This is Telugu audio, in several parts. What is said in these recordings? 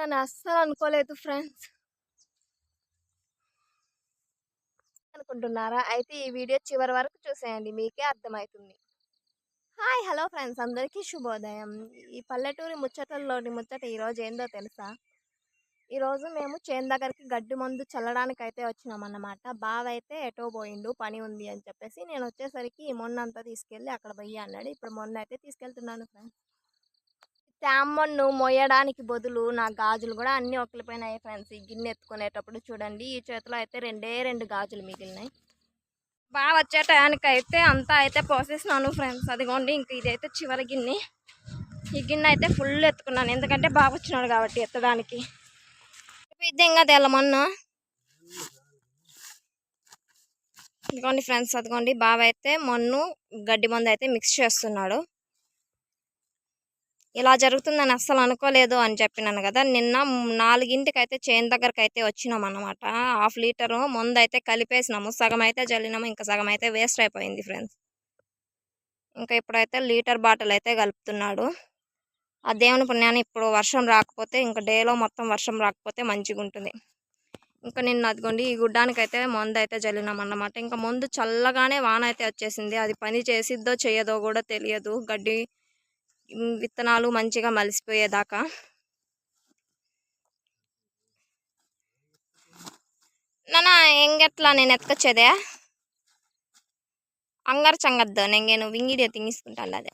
నేను అస్సలు అనుకోలేదు ఫ్రెండ్స్. అనుకుంటున్నారా? అయితే ఈ వీడియో చివరి వరకు చూసేయండి. మీకే అర్థమవుతుంది. Hi hello friends. అందరికీ శుభోదయం. ఈ పల్లెటూరి ముచ్చటల్లోని ముచ్చట ఈరోజు ఏందో తెలుసా? ఈరోజు మేము చేను దగ్గరికి గడ్డి మందు చల్లడానికి అయితే వచ్చినాం అన్నమాట బావ అయితే ఎటో పోయిండు పని ఉంది అని చెప్పేసి నేను వచ్చేసరికి ఈ మొన్న అంతా తీసుకెళ్ళి అక్కడ పోయి అన్నాడు. ఇప్పుడు మొన్న అయితే తీసుకెళ్తున్నాను ఫ్రెండ్స్. తేమ్మన్ను మొయ్యడానికి బదులు నా గాజులు కూడా అన్నీ ఒకలిపోయినాయి ఫ్రెండ్స్. ఈ గిన్నె ఎత్తుకునేటప్పుడు చూడండి ఈ చేతిలో అయితే రెండే రెండు గాజులు మిగిలినాయి. బాగా వచ్చే టయానికి అయితే అంతా అయితే పోసేసినాను ఫ్రెండ్స్. అదిగోండి ఇంక ఇదైతే చివరి గిన్నె. ఈ గిన్నె అయితే ఫుల్ ఎత్తుకున్నాను. ఎందుకంటే బాగా వచ్చినాడు కాబట్టి ఎత్తడానికి. ఇది ఇంకా తెల్లమన్నా. ఇదిగోండి ఫ్రెండ్స్ అదిగోండి బావ అయితే మన్ను గడ్డి మందు అయితే మిక్స్ చేస్తున్నాడు. ఇలా జరుగుతుందని అస్సలు అనుకోలేదు అని చెప్పినాను కదా. నిన్న నాలుగింటికి అయితే చేను దగ్గరకు అయితే వచ్చినాం అనమాట హాఫ్ లీటరు ముందు అయితే కలిపేసినాము. సగం అయితే జల్లినాము. ఇంకా సగం అయితే వేస్ట్ అయిపోయింది ఫ్రెండ్స్. ఇంకా ఇప్పుడైతే లీటర్ బాటిల్ అయితే కలుపుతున్నాడు. ఆ దేవుని పుణ్యాన్ని ఇప్పుడు వర్షం రాకపోతే ఇంకా డేలో మొత్తం వర్షం రాకపోతే మంచిగా ఉంటుంది. ఇంకా నిన్న అదిగోండి ఈ గుడ్డానికి అయితే మందు అయితే జల్లినాం అన్నమాట. ఇంకా ముందు చల్లగానే వాన అయితే వచ్చేసింది. అది పని చేసిద్దో చేయదో కూడా తెలియదు. గడ్డి విత్తనాలు మంచిగా మలిసిపోయేదాకా. నానా ఎంగట్లా నేను ఎత్తుకొచ్చేదే అంగారు చంగద్దు నేను వింగిడియో తింగిసుకుంటాను అదే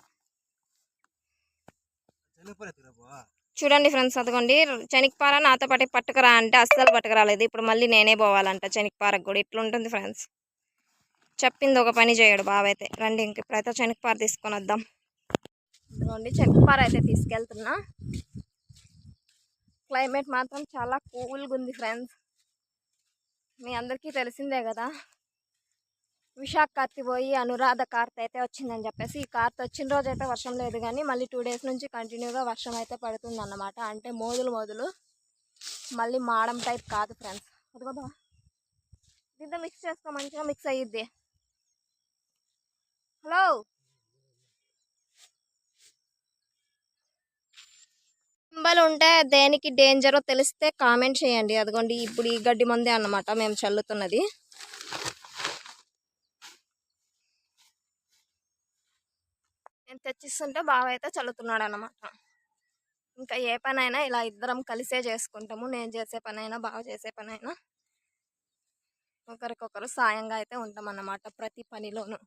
చూడండి ఫ్రెండ్స్ అదిగోండి చనిక్పార నాతో పాటు పట్టుకురా అంటే అస్సలు పట్టుకురాలేదు. ఇప్పుడు మళ్ళీ నేనే పోవాలంట చనిక్పారకు కూడా. ఇట్లుంటుంది ఫ్రెండ్స్. చెప్పింది ఒక పని చేయడు బాబైతే రండి ఇంక ఇప్పుడైతే చనిక్పార తీసుకొని వద్దాం ఇదిగోండి చెక్కపార అయితే తీసుకెళ్తున్నా. క్లైమేట్ మాత్రం చాలా కూల్గా ఉంది ఫ్రెండ్స్ మీ అందరికీ తెలిసిందే కదా. విశాఖ కార్తి పోయి అనురాధ కార్త్ అయితే వచ్చిందని చెప్పేసి ఈ కార్త్ వచ్చిన రోజు అయితే వర్షం లేదు కానీ మళ్ళీ టూ డేస్ నుంచి కంటిన్యూగా వర్షం అయితే పడుతుంది అన్నమాట అంటే మోదులు మోదులు. మళ్ళీ మాడం టైప్ కాదు ఫ్రెండ్స్ అదిగో బా దీంతో మిక్స్ చేసుకో మంచిగా మిక్స్ అయ్యిద్ది హలో ఒకవేళ ఉంటే దేనికి డేంజరో తెలిస్తే కామెంట్ చేయండి. అదిగోండి ఇప్పుడు ఈ గడ్డి మందే అన్నమాట మేము చల్లుతున్నది. నేను తెచ్చిస్తుంటే బాగా అయితే చల్లుతున్నాడు అనమాట ఇంకా ఏ పనైనా ఇలా ఇద్దరం కలిసే చేసుకుంటాము. నేను చేసే పనైనా బాగా చేసే పనైనా ఒకరికొకరు సాయంగా అయితే ఉంటాం అన్నమాట ప్రతి పనిలోనూ.